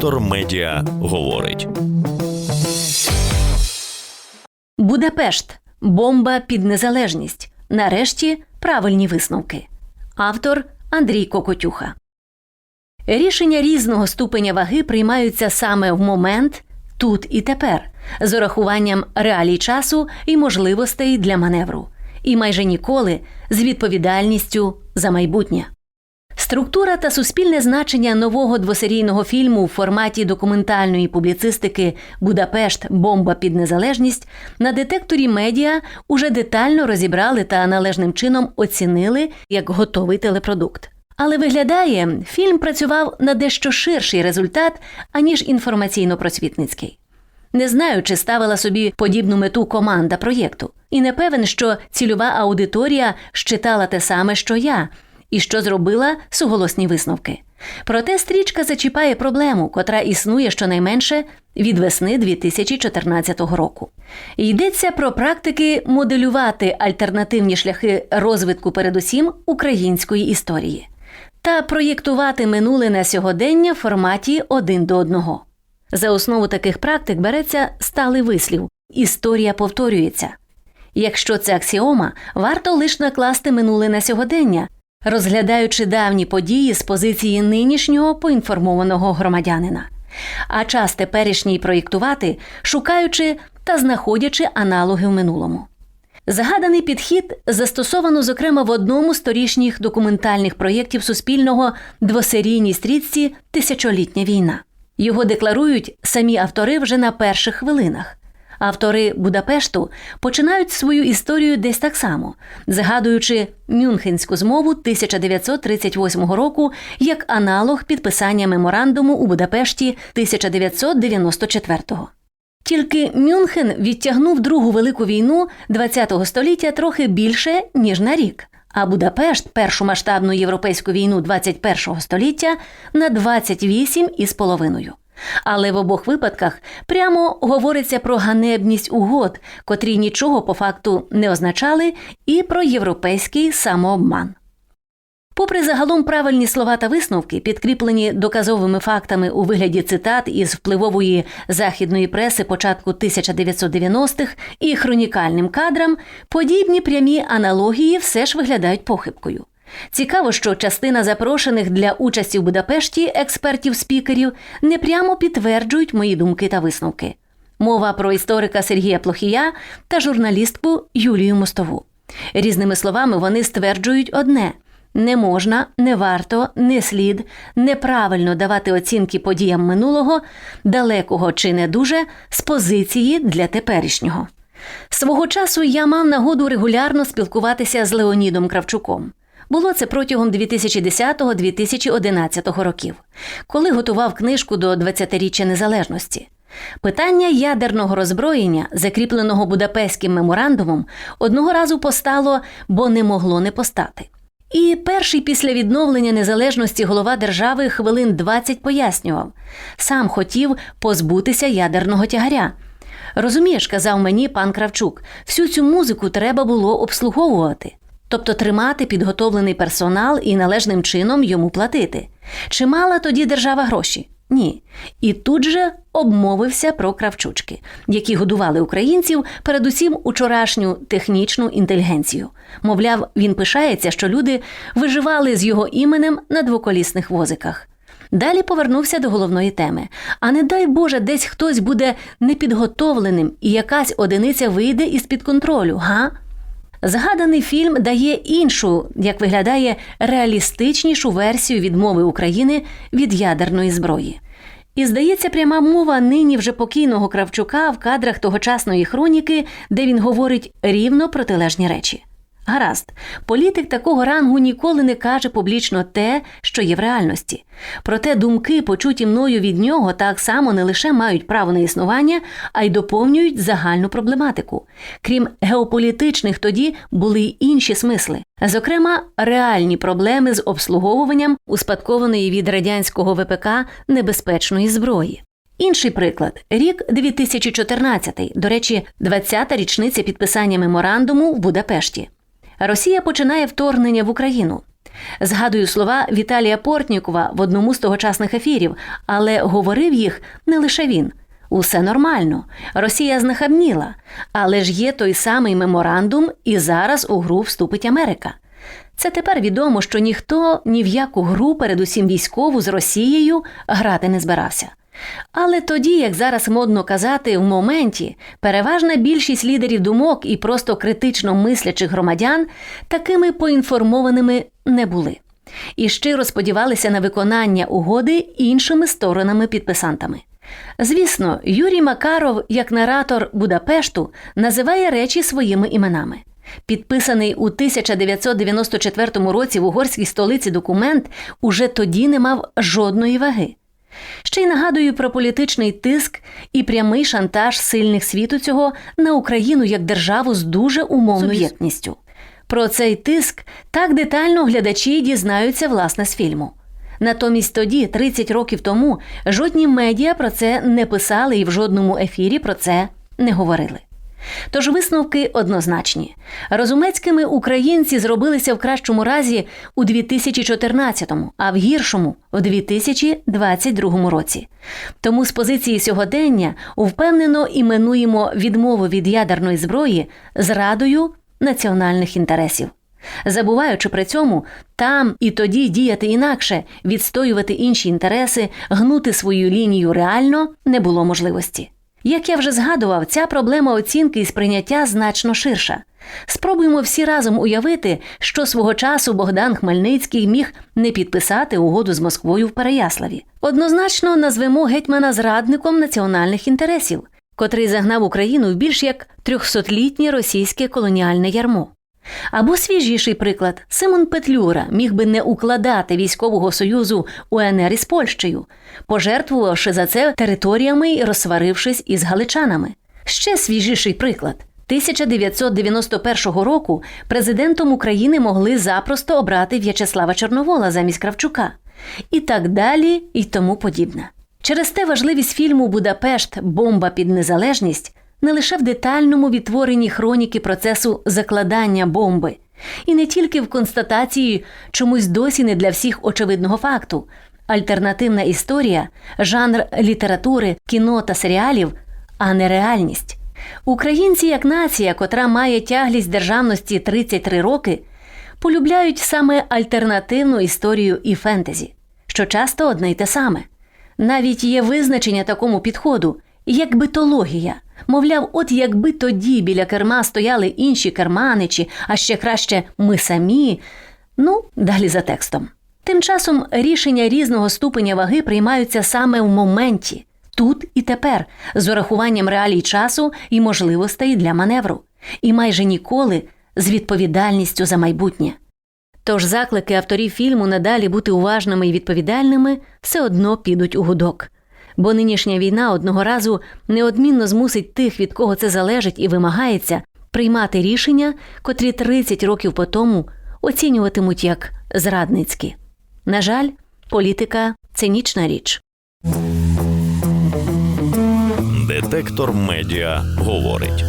Вектор Медіа говорить. Будапешт бомба під незалежність. Нарешті правильні висновки. Автор Андрій Кокотюха. Рішення різного ступеня ваги приймаються саме в момент тут і тепер, з урахуванням реалій часу і можливостей для маневру, і майже ніколи з відповідальністю за майбутнє. Структура та суспільне значення нового двосерійного фільму в форматі документальної публіцистики Будапешт Бомба під незалежність на детекторі медіа уже детально розібрали та належним чином оцінили як готовий телепродукт. Але виглядає, фільм працював на дещо ширший результат, аніж інформаційно-просвітницький. Не знаю, чи ставила собі подібну мету команда проєкту, і не певен, що цільова аудиторія щитала те саме, що я, і що зробила суголосні висновки. Проте стрічка зачіпає проблему, котра існує щонайменше від весни 2014 року. Йдеться про практики моделювати альтернативні шляхи розвитку, передусім української історії, та проєктувати минуле на сьогодення в форматі один до одного. За основу таких практик береться сталий вислів історія повторюється. Якщо це аксіома, варто лише накласти минуле на сьогодення, розглядаючи давні події з позиції нинішнього поінформованого громадянина, а час теперішній проєктувати, шукаючи та знаходячи аналоги в минулому. Згаданий підхід застосовано, зокрема, в одному з торішніх документальних проєктів Суспільного двосерійній стрічці Тисячолітня війна. Його декларують самі автори вже на перших хвилинах. Автори Будапешту починають свою історію десь так само, згадуючи Мюнхенську змову 1938 року як аналог підписання меморандуму у Будапешті 1994-го. Тільки Мюнхен відтягнув Другу велику війну ХХ століття трохи більше, ніж на рік, а Будапешт першу масштабну європейську війну 21 століття на 28 із половиною. Але в обох випадках прямо говориться про ганебність угод, котрі нічого по факту не означали, і про європейський самообман. Попри загалом правильні слова та висновки, підкріплені доказовими фактами у вигляді цитат із впливової західної преси початку 1990-х і хронікальним кадрам, подібні прямі аналогії все ж виглядають похибкою. Цікаво, що частина запрошених для участі в Будапешті експертів-спікерів непрямо підтверджують мої думки та висновки. Мова про історика Сергія Плохія та журналістку Юлію Мостову. Різними словами, вони стверджують одне: не можна, не варто, не слід неправильно давати оцінки подіям минулого, далекого чи не дуже з позиції для теперішнього. Свого часу я мав нагоду регулярно спілкуватися з Леонідом Кравчуком. Було це протягом 2010-2011 років, коли готував книжку до 20-річчя незалежності. Питання ядерного роззброєння, закріпленого Будапештським меморандумом, одного разу постало, бо не могло не постати. І перший після відновлення незалежності голова держави хвилин 20 пояснював сам хотів позбутися ядерного тягаря. Розумієш, казав мені пан Кравчук, всю цю музику треба було обслуговувати тобто тримати підготовлений персонал і належним чином йому платити. Чи мала тоді держава гроші? Ні. І тут же обмовився про кравчучки, які годували українців, передусім учорашню технічну інтелігенцію. Мовляв, він пишається, що люди виживали з його іменем на двоколісних возиках. Далі повернувся до головної теми. А не дай Боже, десь хтось буде непідготовленим і якась одиниця вийде із під контролю, га? Згаданий фільм дає іншу, як виглядає, реалістичнішу версію відмови України від ядерної зброї. І здається, пряма мова нині вже покійного Кравчука в кадрах тогочасної хроніки, де він говорить рівно протилежні речі. Гаразд, політик такого рангу ніколи не каже публічно те, що є в реальності. Проте думки, почуті мною від нього, так само не лише мають право на існування, а й доповнюють загальну проблематику. Крім геополітичних, тоді були й інші смисли, зокрема, реальні проблеми з обслуговуванням успадкованої від радянського ВПК небезпечної зброї. Інший приклад рік 2014, до речі, 20-та річниця підписання меморандуму в Будапешті. Росія починає вторгнення в Україну. Згадую слова Віталія Портнікова в одному з тогочасних ефірів, але говорив їх не лише він. Усе нормально. Росія знахабніла, але ж є той самий меморандум, і зараз у гру вступить Америка. Це тепер відомо, що ніхто ні в яку гру, передусім військову з Росією, грати не збирався. Але тоді, як зараз модно казати, в моменті переважна більшість лідерів думок і просто критично мислячих громадян такими поінформованими не були. І щиро сподівалися на виконання угоди іншими сторонами-підписантами. Звісно, Юрій Макаров, як наратор Будапешту, називає речі своїми іменами. Підписаний у 1994 році в угорській столиці документ уже тоді не мав жодної ваги. Ще й нагадую про політичний тиск і прямий шантаж сильних світу цього на Україну як державу з дуже умовною суб'єктністю. Про цей тиск так детально глядачі дізнаються власне з фільму. Натомість тоді, 30 років тому, жодні медіа про це не писали і в жодному ефірі про це не говорили. Тож висновки однозначні. Розумецькими українці зробилися в кращому разі у 2014-му, а в гіршому у 2022 році. Тому з позиції сьогодення впевнено іменуємо відмову від ядерної зброї зрадою національних інтересів. Забуваючи при цьому там і тоді діяти інакше, відстоювати інші інтереси, гнути свою лінію реально не було можливості. Як я вже згадував, ця проблема оцінки і сприйняття значно ширша. Спробуємо всі разом уявити, що свого часу Богдан Хмельницький міг не підписати угоду з Москвою в Переяславі. Однозначно назвемо гетьмана зрадником національних інтересів, котрий загнав Україну в більш як трьохсотлітнє російське колоніальне ярмо. Або свіжіший приклад Симон Петлюра міг би не укладати військового союзу УНР із Польщею, пожертвувавши за це територіями і розсварившись із галичанами. Ще свіжіший приклад. 1991 року президентом України могли запросто обрати В'ячеслава Чорновола замість Кравчука. І так далі, і тому подібне. Через те важливість фільму Будапешт Бомба під незалежність не лише в детальному відтворенні хроніки процесу закладання бомби, і не тільки в констатації чомусь досі не для всіх очевидного факту. Альтернативна історія, жанр літератури, кіно та серіалів, а не реальність. Українці, як нація, котра має тяглість державності 33 роки, полюбляють саме альтернативну історію і фентезі, що часто одне й те саме. Навіть є визначення такому підходу, як битологія. Мовляв, от якби тоді біля керма стояли інші керманичі, а ще краще ми самі. Ну, далі за текстом. Тим часом рішення різного ступеня ваги приймаються саме в моменті, тут і тепер, з урахуванням реалій часу і можливостей для маневру, і майже ніколи з відповідальністю за майбутнє. Тож заклики авторів фільму надалі бути уважними і відповідальними все одно підуть у гудок. Бо нинішня війна одного разу неодмінно змусить тих, від кого це залежить і вимагається, приймати рішення, котрі 30 років по тому оцінюватимуть як зрадницькі. На жаль, політика цинічна річ. Детектор медіа говорить.